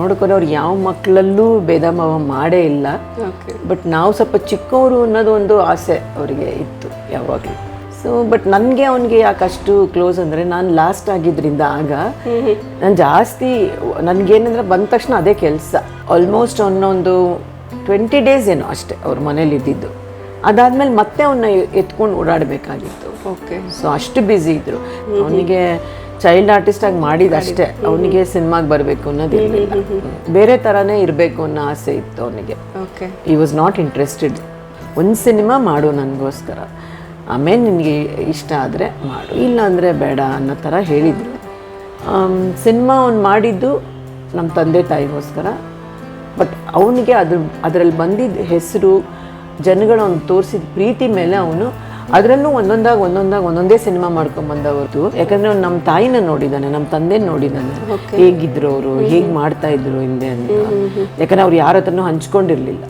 ನೋಡ್ಕೊಂಡು ಅವ್ರು ಯಾವ ಮಕ್ಕಳಲ್ಲೂ ಭೇದ ಭಾವ ಮಾಡೇ ಇಲ್ಲ. ಬಟ್ ನಾವು ಸ್ವಲ್ಪ ಚಿಕ್ಕವರು ಅನ್ನೋದು ಒಂದು ಆಸೆ ಅವರಿಗೆ ಇತ್ತು ಯಾವಾಗಲೂ. ಸೊ ಬಟ್ ನನಗೆ ಅವನಿಗೆ ಯಾಕೆ ಅಷ್ಟು ಕ್ಲೋಸ್ ಅಂದರೆ ನಾನು ಲಾಸ್ಟ್ ಆಗಿದ್ರಿಂದ ಆಗ ನಾನು ಜಾಸ್ತಿ ನನಗೇನಂದ್ರೆ ಬಂದ ತಕ್ಷಣ ಅದೇ ಕೆಲಸ. ಆಲ್ಮೋಸ್ಟ್ ಅವನ್ನೊಂದು ಟ್ವೆಂಟಿ ಡೇಸ್ ಏನೋ ಅಷ್ಟೇ ಅವ್ರ ಮನೇಲಿ ಇದ್ದಿದ್ದು. ಅದಾದ್ಮೇಲೆ ಮತ್ತೆ ಅವನ್ನ ಎತ್ಕೊಂಡು ಓಡಾಡಬೇಕಾಗಿತ್ತು. ಓಕೆ ಸೊ ಅಷ್ಟು ಬ್ಯುಸಿ ಇದ್ದರು ಅವನಿಗೆ ಚೈಲ್ಡ್ ಆರ್ಟಿಸ್ಟ್ ಆಗಿ ಮಾಡಿದಷ್ಟೇ. ಅವನಿಗೆ ಸಿನಿಮಾಗೆ ಬರಬೇಕು ಅನ್ನೋದಿರಲಿಲ್ಲ. ಬೇರೆ ಥರನೇ ಇರಬೇಕು ಅನ್ನೋ ಆಸೆ ಇತ್ತು ಅವನಿಗೆ. Okay he was not interested ಒಂದು ಸಿನಿಮಾ ಮಾಡು ನನಗೋಸ್ಕರ. ಆಮೇಲೆ ನಿನಗೆ ಇಷ್ಟ ಆದರೆ ಮಾಡು. ಇಲ್ಲ ಅಂದರೆ ಬೇಡ ಅನ್ನೋ ಥರ ಹೇಳಿದ್ರು. ಸಿನಿಮಾ ಅವ್ನು ಮಾಡಿದ್ದು ನಮ್ಮ ತಂದೆ ತಾಯಿಗೋಸ್ಕರ. ಬಟ್ ಅವನಿಗೆ ಅದ್ರ ಅದರಲ್ಲಿ ಬಂದಿದ್ದ ಹೆಸರು ಜನಗಳು ಅವ್ನು ತೋರಿಸಿದ ಪ್ರೀತಿ ಮೇಲೆ ಅವನು ಅದರಲ್ಲೂ ಒಂದೊಂದಾಗಿ ಒಂದೊಂದಾಗಿ ಒಂದೊಂದೇ ಸಿನಿಮಾ ಮಾಡ್ಕೊಂಡ್ ಬಂದವರು ಯಾಕಂದ್ರೆ ಅವ್ನು ನಮ್ಮ ತಾಯಿನ ನೋಡಿದ್ದಾನೆ ನಮ್ಮ ತಂದೆ ನೋಡಿದ್ದಾನೆ ಹೇಗಿದ್ರು ಅವರು ಹೇಗ್ ಮಾಡ್ತಾ ಇದ್ರು ಹಿಂದೆ ಅಂತ. ಯಾಕಂದ್ರೆ ಅವ್ರು ಯಾರ ಹತ್ರನು ಹಂಚ್ಕೊಂಡಿರ್ಲಿಲ್ಲ.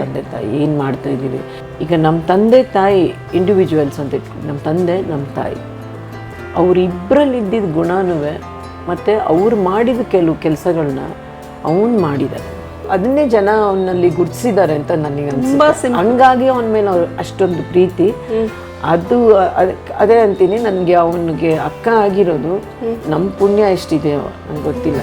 ತಂದೆ ತಾಯಿ ಏನ್ ಮಾಡ್ತಾ ಇದ್ದೀವಿ ಈಗ ನಮ್ಮ ತಂದೆ ತಾಯಿ ಇಂಡಿವಿಜುವಲ್ಸ್ ಅಂತ ಇಟ್ಕೊಂಡು ನಮ್ಮ ತಂದೆ ನಮ್ಮ ತಾಯಿ. ಅವರಿಬ್ಬರಲ್ಲಿ ಇದ್ದಿದ್ದ ಗುಣನೂ ಮತ್ತೆ ಅವ್ರು ಮಾಡಿದ ಕೆಲವು ಕೆಲಸಗಳನ್ನ ಅವನು ಮಾಡಿದ್ದಾರೆ ಅದನ್ನೇ ಜನ ಅವನಲ್ಲಿ ಗುರ್ತಿಸಿದ್ದಾರೆ ಅಂತ ನನಗೆ ಅನ್ಸುತ್ತೆ. ಹಂಗಾಗಿ ಅವನ ಮೇಲೆ ಅವ್ರು ಅಷ್ಟೊಂದು ಪ್ರೀತಿ. ಅದು ಅದೇ ಅಂತೀನಿ ನನಗೆ ಅವನಿಗೆ ಅಕ್ಕ ಆಗಿರೋದು ನಮ್ಮ ಪುಣ್ಯ ಎಷ್ಟಿದೆ ನನಗೆ ಗೊತ್ತಿಲ್ಲ.